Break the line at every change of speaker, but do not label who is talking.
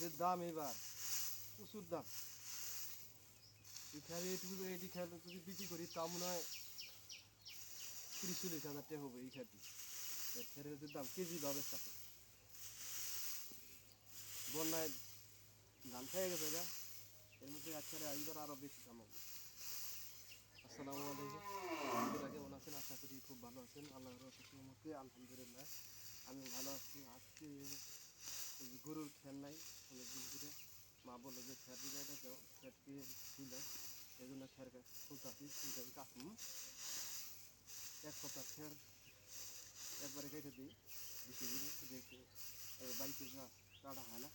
যে দাম এবার, প্রচুর দাম। এই খেলে যদি বিক্রি করি তা মনে হয় তিরিশ চল্লিশ হাজার টাকা হবে এই খেলটি। এর খেলের যে দাম, কেজি ভাবে থাকে বন্যায় ধান খেয়ে গেছে এর মধ্যে এক খেলে এইবার আরও বেশি দাম হবে। রহমতে আলহামদুলিল্লাহ। আমি ভালো আছি। আজকে গরুর খেল নাই অনেকদিন ধরে মা বলল যে খ্যার এটা দাও খের দিয়ে দিল। সেই জন্য খ্যার খুলতাছি খুলতাছি এক কথা খ্যার একবারে কেটে দিই। বেশি বাড়িতে যা কাটা হয় না।